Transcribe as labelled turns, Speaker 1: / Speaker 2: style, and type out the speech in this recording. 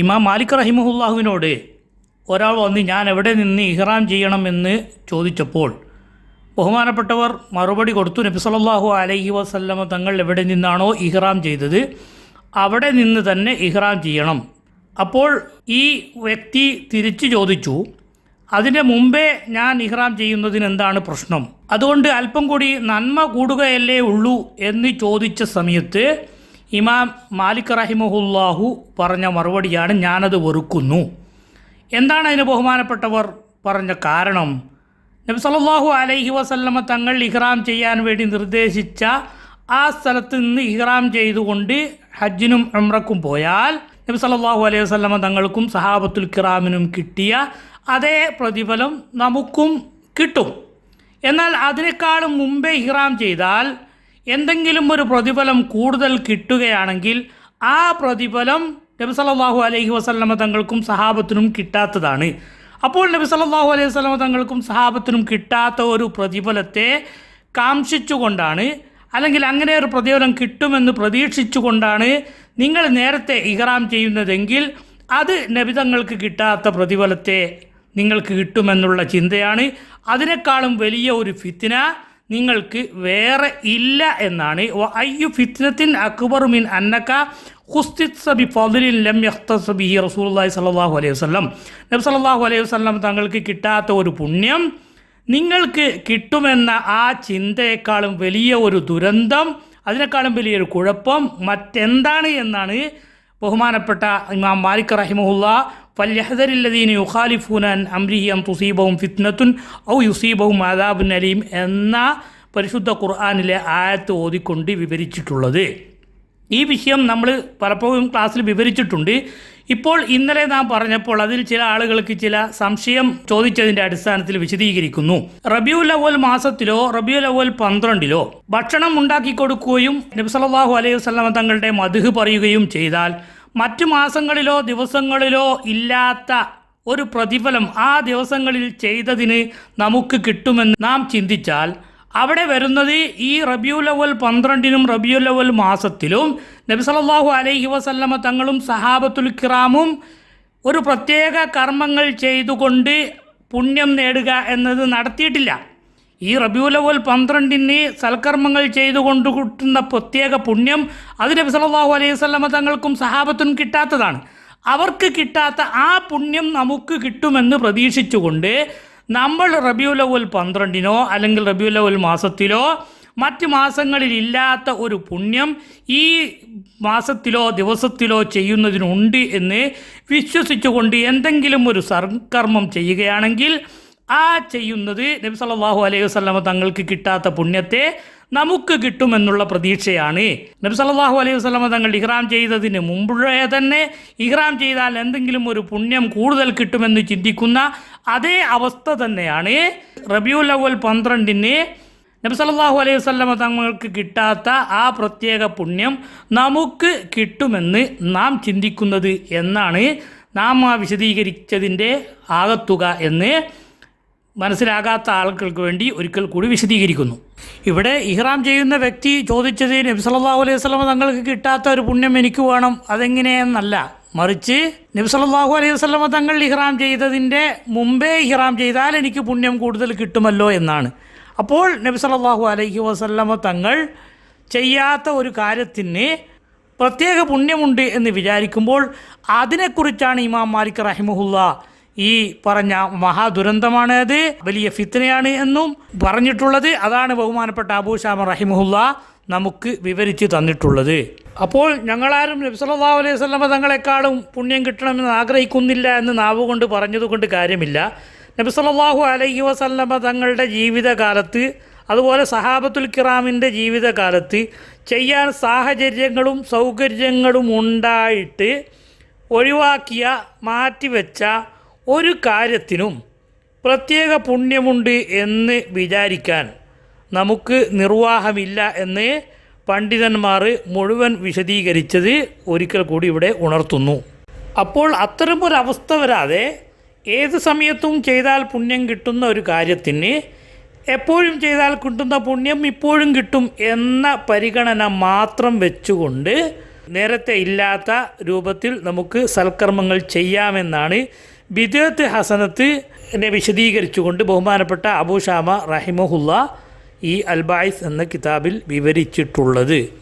Speaker 1: ഇമാം മാലിക് റഹിമുല്ലാഹുവിനോട് ഒരാൾ വന്ന് ഞാൻ എവിടെ നിന്ന് ഇഹ്റാം ചെയ്യണമെന്ന് ചോദിച്ചപ്പോൾ ബഹുമാനപ്പെട്ടവർ മറുപടി കൊടുത്തു. നബി സല്ലല്ലാഹു അലൈഹി വസല്ലമ തങ്ങൾ എവിടെ നിന്നാണോ ഇഹ്റാം ചെയ്തത് അവിടെ നിന്ന് തന്നെ ഇഹ്റാം ചെയ്യണം. അപ്പോൾ ഈ വ്യക്തി തിരിച്ചു ചോദിച്ചു അതിന്റെ മുമ്പേ ഞാൻ ഇഹ്റാം ചെയ്യുന്നതിന് എന്താണ് പ്രശ്നം? അതുകൊണ്ട് അല്പം കൂടി നന്മ കൂടുകയല്ലേ ഉള്ളൂ എന്ന് ചോദിച്ച സമയത്ത് ഇമാം മാലിക് റഹിമഹുല്ലാഹു പറഞ്ഞ മറുപടിയാണ് ഞാനത് വെറുക്കുന്നു. എന്താണ് അതിന് ബഹുമാനപ്പെട്ടവർ പറഞ്ഞ കാരണം? നബി സല്ലല്ലാഹു അലൈഹി വസല്ലമ തങ്ങൾ ഇഹ്റാം ചെയ്യാൻ വേണ്ടി നിർദ്ദേശിച്ച ആ സ്ഥലത്ത് നിന്ന് ഇഹ്റാം ചെയ്തുകൊണ്ട് ഹജ്ജിനും ഉംറക്കും പോയാൽ നബി സല്ലല്ലാഹു അലൈഹി വസല്ലമ തങ്ങൾക്കും സഹാബത്തുൽ കിറാമിനും കിട്ടിയ അതേ പ്രതിഫലം നമുക്കും കിട്ടും. എന്നാൽ അതിനേക്കാളും മുമ്പേ ഇഹ്റാം ചെയ്താൽ എന്തെങ്കിലും ഒരു പ്രതിഫലം കൂടുതൽ കിട്ടുകയാണെങ്കിൽ ആ പ്രതിഫലം നബി സല്ലാഹു അലൈഹി വസല്ലമ തങ്ങൾക്കും സഹാബത്തിനും കിട്ടാത്തതാണ്. അപ്പോൾ നബി സല്ലാഹു അലൈഹി വസ്ലമ തങ്ങൾക്കും സഹാബത്തിനും കിട്ടാത്ത ഒരു പ്രതിഫലത്തെ കാംക്ഷിച്ചുകൊണ്ടാണ് അല്ലെങ്കിൽ അങ്ങനെ ഒരു പ്രതിഫലം കിട്ടുമെന്ന് പ്രതീക്ഷിച്ചുകൊണ്ടാണ് നിങ്ങൾ നേരത്തെ ഇഹ്റാം ചെയ്യുന്നതെങ്കിൽ അത് നബി തങ്ങൾക്ക് കിട്ടാത്ത പ്രതിഫലത്തെ നിങ്ങൾക്ക് കിട്ടുമെന്നുള്ള ചിന്തയാണ്. അതിനേക്കാളും വലിയ ഒരു ഫിത്തിന നിങ്ങൾക്ക് വേറെ ഇല്ല എന്നാണ്. അയ്യു ഫിത്നത്തിൻ അക്ബർ മിൻ അന്നക്ക ഖുസ്തിത് സബി ഫലിൻ ലം യഖ്തസ് ബിഹി റസൂലുള്ളാഹി സ്വല്ലല്ലാഹു അലൈഹി വസ്ലം നബി സലാഹു അലൈഹി വസ്ലം തങ്ങൾക്ക് കിട്ടാത്ത ഒരു പുണ്യം നിങ്ങൾക്ക് കിട്ടുമെന്ന ആ ചിന്തയെക്കാളും വലിയ ഒരു ദുരന്തം അതിനേക്കാളും വലിയൊരു കുഴപ്പം മറ്റെന്താണ് എന്നാണ് ബഹുമാനപ്പെട്ട ഇമാം മാലിക് റഹിമഹുല്ല ഔ അലീം എന്ന പരിശുദ്ധ ഖുർആാനിലെ ആയത്ത് ഓതിക്കൊണ്ട് വിവരിച്ചിട്ടുള്ളത്. ഈ വിഷയം നമ്മൾ പലപ്പോഴും ക്ലാസ്സിൽ വിവരിച്ചിട്ടുണ്ട്. ഇപ്പോൾ ഇന്നലെ നാം പറഞ്ഞപ്പോൾ അതിൽ ചില ആളുകൾക്ക് ചില സംശയം ചോദിച്ചതിന്റെ അടിസ്ഥാനത്തിൽ വിശദീകരിക്കുന്നു. റബിയുൽ അവൽ മാസത്തിലോ റബിയുൽ അവൽ പന്ത്രണ്ടിലോ ഭക്ഷണം ഉണ്ടാക്കി കൊടുക്കുകയും നബ്സലാഹു അലൈഹി വസ്ലാമ തങ്ങളുടെ മധുഹ് പറയുകയും ചെയ്താൽ മറ്റു മാസങ്ങളിലോ ദിവസങ്ങളിലോ ഇല്ലാത്ത ഒരു പ്രതിഫലം ആ ദിവസങ്ങളിൽ ചെയ്തതിന് നമുക്ക് കിട്ടുമെന്ന് നാം ചിന്തിച്ചാൽ അവിടെ വരുന്നത് ഈ റബിയു ലവൽ പന്ത്രണ്ടിനും റബിയു ലവൽ മാസത്തിലും നബി സല്ലല്ലാഹു അലൈഹി വസല്ലമ തങ്ങളും സഹാബത്തുൽ കിറാമും ഒരു പ്രത്യേക കർമ്മങ്ങൾ ചെയ്തുകൊണ്ട് പുണ്യം നേടുക എന്നത് നടത്തിയിട്ടില്ല. ഈ റബിയുൽ അവൽ പന്ത്രണ്ടിന് സൽക്കർമ്മങ്ങൾ ചെയ്തുകൊണ്ട് കിട്ടുന്ന പ്രത്യേക പുണ്യം അത് നബി സല്ലല്ലാഹു അലൈഹി സ്വലമ തങ്ങൾക്കും സഹാബത്തിനും കിട്ടാത്തതാണ്. അവർക്ക് കിട്ടാത്ത ആ പുണ്യം നമുക്ക് കിട്ടുമെന്ന് പ്രതീക്ഷിച്ചുകൊണ്ട് നമ്മൾ റബിയുൽ അവൽ പന്ത്രണ്ടിനോ അല്ലെങ്കിൽ റബിയുൽ അവൽ മാസത്തിലോ മറ്റ് മാസങ്ങളിൽ ഇല്ലാത്ത ഒരു പുണ്യം ഈ മാസത്തിലോ ദിവസത്തിലോ ചെയ്യുന്നതിനുണ്ട് എന്ന് വിശ്വസിച്ചുകൊണ്ട് എന്തെങ്കിലും ഒരു സർക്കർമ്മം ചെയ്യുകയാണെങ്കിൽ ആ ചെയ്യുന്നത് നബി സല്ലാഹു അലൈഹി വസല്ലമ തങ്ങൾക്ക് കിട്ടാത്ത പുണ്യത്തെ നമുക്ക് കിട്ടുമെന്നുള്ള പ്രതീക്ഷയാണ്. നബി സല്ലാഹു അലൈഹി വസല്ലമ തങ്ങൾ ഇഹ്റാം ചെയ്തതിന് മുമ്പേ തന്നെ ഇഹ്റാം ചെയ്താൽ എന്തെങ്കിലും ഒരു പുണ്യം കൂടുതൽ കിട്ടുമെന്ന് ചിന്തിക്കുന്ന അതേ അവസ്ഥ തന്നെയാണ് റബിയുൽ അവൽ പന്ത്രണ്ടിന് നബി സല്ലാഹു അലൈഹി വസല്ലമ തങ്ങൾക്ക് കിട്ടാത്ത ആ പ്രത്യേക പുണ്യം നമുക്ക് കിട്ടുമെന്ന് നാം ചിന്തിക്കുന്നത് എന്നാണ്. നാം ആ വിശദീകരിച്ചതിന്റെ ആകത്തുക എന്ന് മനസ്സിലാകാത്ത ആളുകൾക്ക് വേണ്ടി ഒരിക്കൽ കൂടി വിശദീകരിക്കുന്നു. ഇവിടെ ഇഹ്റാം ചെയ്യുന്ന വ്യക്തി ചോദിച്ചത് നബി സല്ലല്ലാഹു അലൈഹി സ്വലമ തങ്ങൾക്ക് കിട്ടാത്ത ഒരു പുണ്യം എനിക്ക് വേണം അതെങ്ങനെയെന്നല്ല. മറിച്ച് നബി സല്ലാഹു അലൈഹി വസ്ലമ തങ്ങൾ ഇഹ്റാം ചെയ്തതിന്റെ മുമ്പേ ഇഹ്റാം ചെയ്താൽ എനിക്ക് പുണ്യം കൂടുതൽ കിട്ടുമല്ലോ എന്നാണ്. അപ്പോൾ നബി സല്ലാഹു അലൈഹി വസല്ലമ തങ്ങൾ ചെയ്യാത്ത ഒരു കാര്യത്തിന് പ്രത്യേക പുണ്യമുണ്ട് എന്ന് വിചാരിക്കുമ്പോൾ അതിനെക്കുറിച്ചാണ് ഇമാം മാലിക് റഹിമഹുല്ല ഈ പറഞ്ഞ മഹാദുരന്തമാണ് അത് വലിയ ഫിത്തനയാണ് എന്നും പറഞ്ഞിട്ടുള്ളത്. അതാണ് ബഹുമാനപ്പെട്ട അബൂ ഷാമ റഹിമുല്ല നമുക്ക് വിവരിച്ച് തന്നിട്ടുള്ളത്. അപ്പോൾ ഞങ്ങളാരും നബി സല്ലല്ലാഹു അലൈഹി വസല്ലമ തങ്ങളെക്കാളും പുണ്യം കിട്ടണമെന്ന് ആഗ്രഹിക്കുന്നില്ല എന്ന് നാവ് കൊണ്ട് പറഞ്ഞതുകൊണ്ട് കാര്യമില്ല. നബി സല്ലല്ലാഹു അലൈഹി വസല്ലമ തങ്ങളുടെ ജീവിതകാലത്ത് അതുപോലെ സഹാബത്തുൽ കിറാമിന്റെ ജീവിതകാലത്ത് ചെയ്യാൻ സാഹചര്യങ്ങളും സൗകര്യങ്ങളും ഉണ്ടായിട്ട് ഒഴിവാക്കിയ മാറ്റിവെച്ച ഒരു കാര്യത്തിനും പ്രത്യേക പുണ്യമുണ്ട് എന്ന് വിചാരിക്കാൻ നമുക്ക് നിർവാഹമില്ല എന്ന് പണ്ഡിതന്മാർ മുഴുവൻ വിശദീകരിച്ചത് ഒരിക്കൽ കൂടി ഇവിടെ ഉണർത്തുന്നു. അപ്പോൾ അത്തരമൊരവസ്ഥ വരാതെ ഏത് സമയത്തും ചെയ്താൽ പുണ്യം കിട്ടുന്ന ഒരു കാര്യത്തിന് എപ്പോഴും ചെയ്താൽ കിട്ടുന്ന പുണ്യം ഇപ്പോഴും കിട്ടും എന്ന പരിഗണന മാത്രം വെച്ചുകൊണ്ട് നേരത്തെ ഇല്ലാത്ത രൂപത്തിൽ നമുക്ക് സൽക്കർമ്മങ്ങൾ ചെയ്യാമെന്നാണ് ബിദത്ത് ഹസനത്ത് എന്നെ വിശദീകരിച്ചുകൊണ്ട് ബഹുമാനപ്പെട്ട അബൂ ഷാമ റഹിമഹുല്ല ഈ അൽബായിസ് എന്ന കിതാബിൽ വിവരിച്ചിട്ടുള്ളത്.